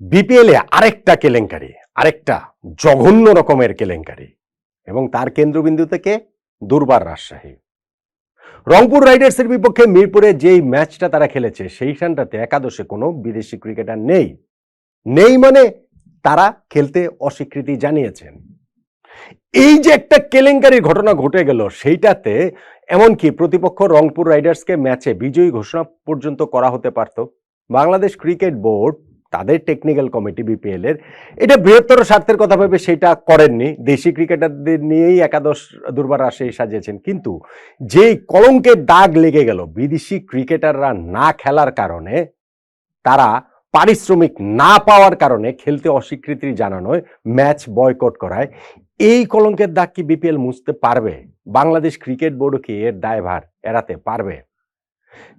বিপিএলে আরেকটা কেলেঙ্কারি, আরেকটা জঘন্য রকমের কেলেঙ্কারি, এবং তার কেন্দ্রবিন্দু থেকে দুর্বার রাজশাহী। রংপুর রাইডার্সের বিপক্ষে মিরপুরে যেই ম্যাচটা তারা খেলেছে, সেইখানটাতে একাদশে কোনো বিদেশি ক্রিকেটার নেই। নেই মানে তারা খেলতে অস্বীকৃতি জানিয়েছেন। এই যে একটা কেলেঙ্কারির ঘটনা ঘটে গেল, সেইটাতে এমনকি প্রতিপক্ষ রংপুর রাইডার্সকে ম্যাচে বিজয়ী ঘোষণা পর্যন্ত করা হতে পারত। বাংলাদেশ ক্রিকেট বোর্ড তাদের টেকনিক্যাল কমিটি বিপিএল এর, এটা বৃহত্তর স্বার্থের কথা ভেবে সেটা করেননি। দেশি ক্রিকেটারদের নিয়েই একাদশ দুর্বার রাজশাহী সাজিয়েছেন। কিন্তু যেই কলঙ্কের দাগ লেগে গেল, বিদেশি ক্রিকেটাররা না খেলার কারণে, তারা পারিশ্রমিক না পাওয়ার কারণে খেলতে অস্বীকৃতি জানানোয় ম্যাচ বয়কট করায়। এই কলঙ্কের দাগ কি বিপিএল মুছতে পারবে? বাংলাদেশ ক্রিকেট বোর্ড কি এর দায়ভার এড়াতে পারবে?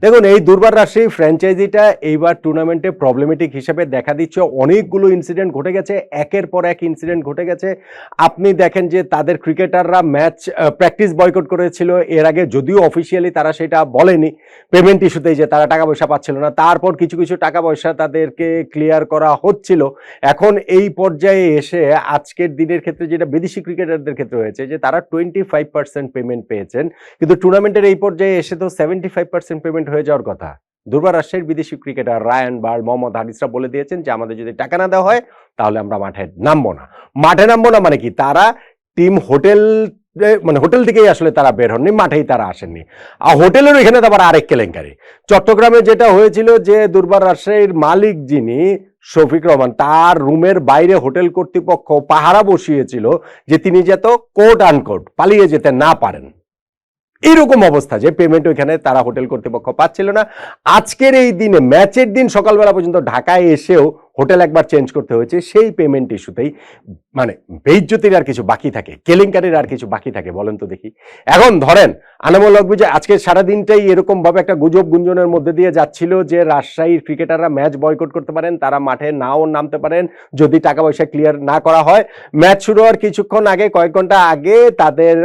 দেখুন, এই দুর্বার রাজশাহী ফ্র্যাঞ্চাইজিটা এইবার টুর্নামেন্টে প্রবলেমেটিক হিসেবে দেখা দিচ্ছে। অনেকগুলো ইনসিডেন্ট ঘটে গেছে, একের পর এক ইনসিডেন্ট ঘটে গেছে। আপনি দেখেন যে তাদের ক্রিকেটাররা ম্যাচ প্র্যাকটিস বয়কট করেছিল। এর আগে যদিও অফিসিয়ালি তারা সেটা বলেনি পেমেন্ট ইস্যুতেই যে তারা টাকা পয়সা পাচ্ছিল না। তারপর কিছু কিছু টাকা পয়সা তাদেরকে ক্লিয়ার করা হচ্ছিল। এখন এই পর্যায়ে এসে আজকের দিনের ক্ষেত্রে যেটা বিদেশি ক্রিকেটারদের ক্ষেত্রে হয়েছে যে তারা টোয়েন্টি ফাইভ পার্সেন্ট পেমেন্ট পেয়েছেন। কিন্তু টুর্নামেন্টের এই পর্যায়ে এসে তো সেভেন্টি ফাইভ পার্সেন্ট পেমেন্ট হয়ে যাওয়ার কথা। দুর্বার রাজশাহীর বিদেশি ক্রিকেটার রায়ান বার্ল, মোহাম্মদ হারিসরা বলে দিয়েছেন যে, আমাদের যদি টাকা না দেওয়া হয়, তাহলে আমরা মাঠে নামবো না। মাঠে নামবো না মানে কি? তারা টিম হোটেল মানে হোটেল থেকেই আসলে তারা বের হননি, মাঠেই তারা আসেননি। আর হোটেলের এখানে তো আবার আরেক কেলেঙ্কারি। চট্টগ্রামে যেটা হয়েছিল যে, দুর্বার রাজশাহীর মালিক যিনি, শফিক রহমান, তার রুমের বাইরে হোটেল কর্তৃপক্ষ পাহারা বসিয়েছিল যে, তিনি যত কোট আনকোট পালিয়ে যেতে না পারেন। এইরকম অবস্থা যে পেমেন্ট ওইখানে তারা হোটেল কর্তৃপক্ষ পাচ্ছিল না। আজকের এই দিনে ম্যাচের দিন সকালবেলা পর্যন্ত ঢাকায় এসেও হোটেল একবার চেঞ্জ করতে হয়েছে, সেই পেমেন্ট ইস্যুতেই মানে বেইজ্জতির আর কিছু বাকি থাকে, কেলেঙ্কারির আর কিছু বাকি থাকে, বলেন তো দেখি। এখন ধরেন, আনামুল হক যে আজকে সারাদিনটাই এরকম ভাবে একটা গুজব গুঞ্জনের মধ্যে দিয়ে যাচ্ছিল যে রাজশাহীর ক্রিকেটাররা ম্যাচ বয়কট করতে পারেন, তারা মাঠে নাও নামতে পারেন, যদি টাকা পয়সা ক্লিয়ার না করা হয়। ম্যাচ শুরু হওয়ার কিছুক্ষণ আগে, কয়েক ঘণ্টা আগে তাদের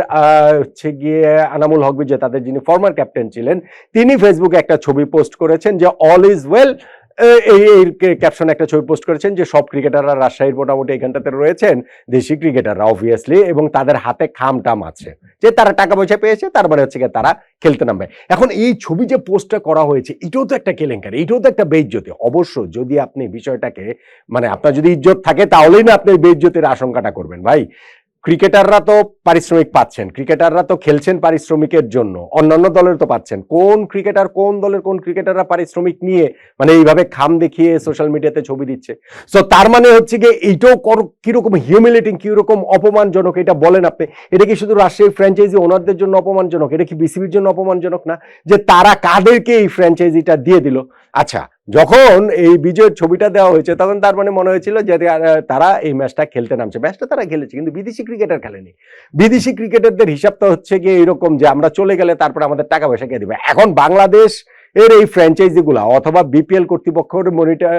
হচ্ছে গিয়ে আনামুল হক যে তাদের যিনি ফর্মার ক্যাপ্টেন ছিলেন, তিনি ফেসবুকে একটা ছবি পোস্ট করেছেন যে অল ইজ ওয়েল এই এই ক্যাপশনে একটা ছবি পোস্ট করেছেন যে, সব ক্রিকেটাররা রাজশাহীর মোটামুটি এখানটাতে রয়েছেন, দেশি ক্রিকেটাররা অবভিয়াসলি এবং তাদের হাতে খাম টাম আছে। যে, তারা টাকা পয়সা পেয়েছে, তার মানে হচ্ছে তারা খেলতে নামবে। এখন এই ছবি যে পোস্টটা করা হয়েছে, এটাও তো একটা কেলেঙ্কারি, এটাও তো একটা বেইজ্জতি অবশ্য যদি আপনি বিষয়টাকে মানে আপনার যদি ইজ্জত থাকে, তাহলেই না আপনি বেইজ্জতির আশঙ্কাটা করবেন। ভাই ক্রিকেটাররা তো পারিশ্রমিক পাচ্ছেন, ক্রিকেটাররা তো খেলছেন পারিশ্রমিকের জন্য, অন্যান্য দলের তো পাচ্ছেন। কোন ক্রিকেটার, কোন দলের, কোন ক্রিকেটাররা পারিশ্রমিক নিয়ে মানে এইভাবে খাম দেখিয়ে সোশ্যাল মিডিয়াতে ছবি দিচ্ছে? সো তার মানে হচ্ছে গিয়ে এইটাও কর- কীরকম হিউমিলেটিং কীরকম অপমানজনক, এটা বলেন আপনি। এটা কি শুধু রাজশাহী ফ্র্যাঞ্চাইজি ওনারদের জন্য অপমানজনক? এটা কি বিসিবির জন্য অপমানজনক না? যে তারা কাদেরকে এই ফ্র্যাঞ্চাইজিটা দিয়ে দিল? আচ্ছা যখন এই বিজয়ের ছবিটা দেওয়া হয়েছে, তখন তার মানে মনে হয়েছিল যে তারা এই ম্যাচটা খেলতে নামছে। ম্যাচটা তারা খেলেছে, কিন্তু বিদেশি ক্রিকেটার খেলেনি। বিদেশি ক্রিকেটারদের হিসাব তো হচ্ছে গিয়ে এরকম যে আমরা চলে গেলে তারপরে আমাদের টাকা পয়সা কে দেবে। এখন বাংলাদেশ এর এই ফ্র্যাঞ্চাইজিগুলা অথবা বিপিএল কর্তৃপক্ষের মনিটার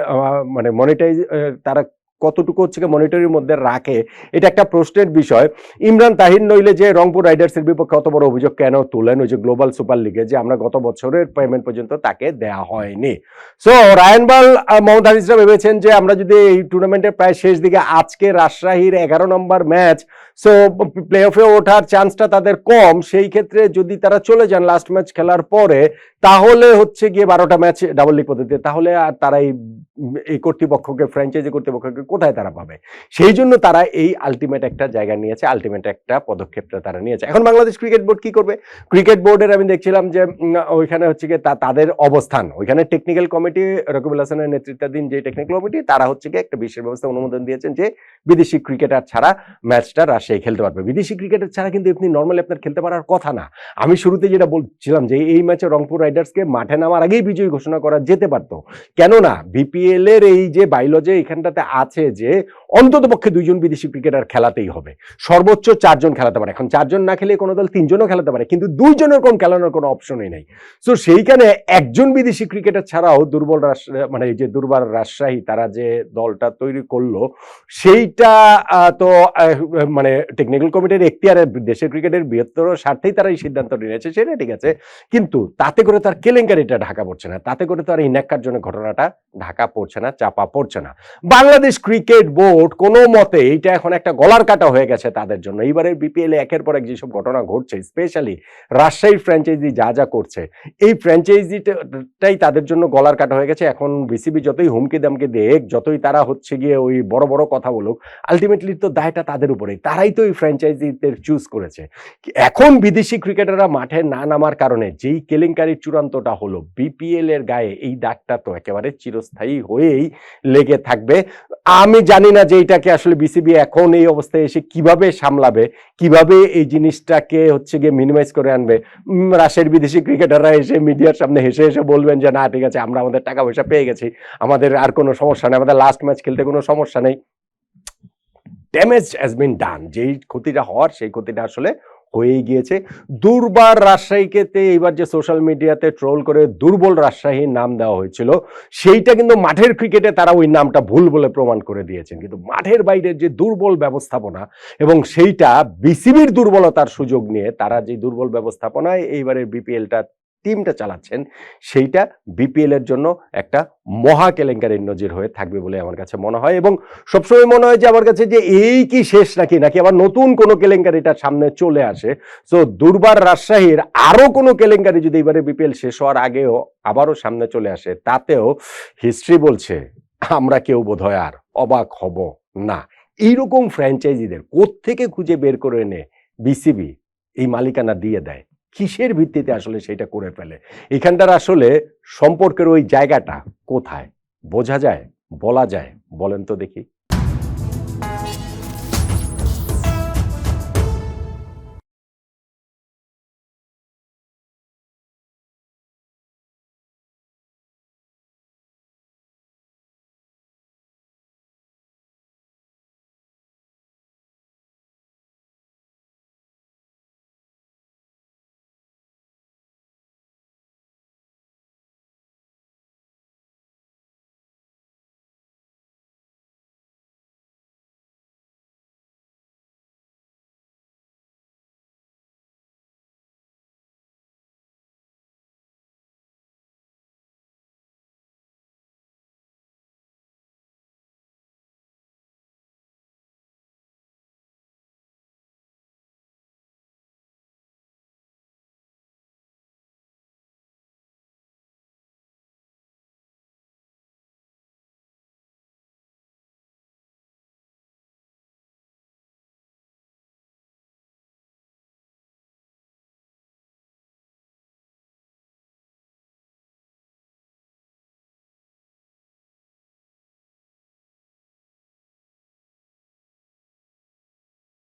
মানে মনিটাইজ তারা কতটুকু হচ্ছে মনিটরির মধ্যে রাখে, এটা একটা প্রশ্নের বিষয়। ইমরান তাহির নইলে যে রংপুর রাইডার্সের বিপক্ষে অত বড় অভিযোগ কেন তোলেন? ওই যে গ্লোবাল সুপার লিগে যে আমরা গত বছরের পেমেন্ট পর্যন্ত তাকে দেয়া হয়নি। সো রায়নবাল মোহাম্মদ হারিসরা ভেবেছেন যে আমরা যদি এই টুর্নামেন্টের প্রায় শেষ দিকে আজকে রাজশাহীর এগারো নম্বর ম্যাচ সো প্লে অফে ওঠার চান্সটা তাদের কম। সেই ক্ষেত্রে যদি তারা চলে যান লাস্ট ম্যাচ খেলার পরে, তাহলে হচ্ছে গিয়ে বারোটা ম্যাচ ডাবল লিগ পদ্ধতিতে, তাহলে আর তারা এই কর্তৃপক্ষকে ফ্র্যাঞ্চাইজি কর্তৃপক্ষকে কোথায় তারা পাবে? সেই জন্য তারা এই আলটিমেট একটা জায়গা নিয়েছে আলটিমেট একটা পদক্ষেপটা তারা নিয়েছে। এখন বাংলাদেশ ক্রিকেট বোর্ড কি করবে? ক্রিকেট বোর্ডের আমি দেখছিলাম যে ওইখানে হচ্ছে গিয়ে তাদের অবস্থান। ওইখানে টেকনিক্যাল কমিটি রকিবুল হাসানের নেতৃত্বাধীন যে টেকনিক্যাল কমিটি তারা হচ্ছে গিয়ে একটা বিশেষ ব্যবস্থা অনুমোদন দিয়েছেন যে, বিদেশি ক্রিকেটার ছাড়া ম্যাচটা রাজশাহী খেলতে পারবে। বিদেশি ক্রিকেটার ছাড়া কিন্তু আপনি নর্মালি আপনার খেলতে পারার কথা না। আমি শুরুতে যেটা বলছিলাম যে, এই ম্যাচে রংপুর রাইডার্সকে মাঠে নামার আগেই বিজয়ী ঘোষণা করা যেতে পারতো। কেননা বিপিএল এর এই যে বাইলজে এখানটাতে আছে যে অন্তত পক্ষে দুইজন বিদেশি ক্রিকেটার খেলাতেই হবে। সর্বোচ্চ চারজন খেলাতে পারে। এখন চারজন না খেলে কোনো দল তিনজনও খেলাতে পারে, কিন্তু দুইজনের কম খেলানোর কোনো অপশনই নেই। তো সেইখানে একজন বিদেশি ক্রিকেটার ছাড়াও দুর্বল মানে যে দুর্বার রাজশাহী, তারা যে দলটা তৈরি করল, সেইটা তো মানে টেকনিক্যাল কমিটির এখতিয়ারে দেশের ক্রিকেটের বৃহত্তর স্বার্থেই তারা এই সিদ্ধান্ত নিয়েছে, সেটা ঠিক আছে। কিন্তু তাতে করে তার কেলেঙ্কারিটা ঢাকা পড়ছে না। তাতে করে তো আর এই ন্যাক্কারজনক ঘটনাটা ঢাকা পড়ছে না, চাপা পড়ছে না। বাংলাদেশ ক্রিকেট বোর্ড কোনো মতে এইটা এখন একটা গলার কাটা হয়ে গেছে তাদের জন্য। এইবারের বিপিএল এ একের পর এক যেসব ঘটনা ঘটছে স্পেশালি রাজশাহীর ফ্র্যাঞ্চাইজি যা যা করছে, এই ফ্র্যাঞ্চাইজিটাই তাদের জন্য গলার কাটা হয়ে গেছে। এখন বিসিবি যতই হুমকি দামকে দেখ যতই তারা হচ্ছে গিয়ে ওই বড় বড় কথা বলুক আলটিমেটলি তো দায়টা তাদের উপরেই তারাই তো এই ফ্র্যাঞ্চাইজিদের চুজ করেছে। এখন বিদেশি ক্রিকেটাররা মাঠে না নামার কারণে যেই কেলেঙ্কারির চূড়ান্তটা হলো বিপিএল এর গায়ে এই দাগটা তো একেবারে চিরস্থায়ী হয়েই লেগে থাকবে। আমি জানি না যে এটাকে আসলে বিসিবি এখন এই অবস্থায় এসে কীভাবে সামলাবে, কীভাবে এই জিনিসটাকে হচ্ছে গিয়ে মিনিমাইজ করে আনবে? রাশের বিদেশি ক্রিকেটাররা এসে মিডিয়ার সামনে হেসে হেসে বলবেন যে, না, ঠিক আছে, আমরা আমাদের টাকা পয়সা পেয়ে গেছি, আমাদের আর কোনো সমস্যা নেই, আমাদের লাস্ট ম্যাচ খেলতে কোনো সমস্যা নেই। ড্যামেজ হ্যাজ বিন ডান যেই ক্ষতিটা হওয়ার সেই ক্ষতিটা আসলে হয়েই গিয়েছে। দুর্বার রাজশাহীকে এইবার যে সোশ্যাল মিডিয়াতে ট্রোল করে দুর্বল রাজশাহীর নাম দেওয়া হয়েছিল, সেইটা কিন্তু মাঠের ক্রিকেটে তারা ওই নামটা ভুল বলে প্রমাণ করে দিয়েছেন। কিন্তু মাঠের বাইরের যে দুর্বল ব্যবস্থাপনা এবং সেইটা বিসিবির দুর্বলতার সুযোগ নিয়ে তারা যে দুর্বল ব্যবস্থাপনায় এইবারের বিপিএলটা টিমটা চালাচ্ছেন, সেইটা বিপিএল এর জন্য একটা মহা কেলেঙ্কারির নজির হয়ে থাকবে বলে আমার কাছে মনে হয় এবং সবসময় মনে হয় যে আমার কাছে যে এই কি শেষ নাকি নাকি আবার নতুন কোনো কেলেঙ্কারিটা সামনে চলে আসে। সো দুর্বার রাজশাহীর আরও কোনো কেলেঙ্কারি যদি এবারে বিপিএল শেষ হওয়ার আগেও আবারও সামনে চলে আসে, তাতেও হিস্ট্রি বলছে, আমরা কেউ বোধহয় আর অবাক হব না। এইরকম ফ্র্যাঞ্চাইজিদের কোত্থেকে খুঁজে বের করে এনে বিসিবি এই মালিকানা দিয়ে দেয়? কিসের ভিত্তিতে আসলে সেটা করে ফেলে? এখানটার আসলে সম্পর্কের ওই জায়গাটা কোথায়? বোঝা যায়? বলা যায়? বলেন তো দেখি।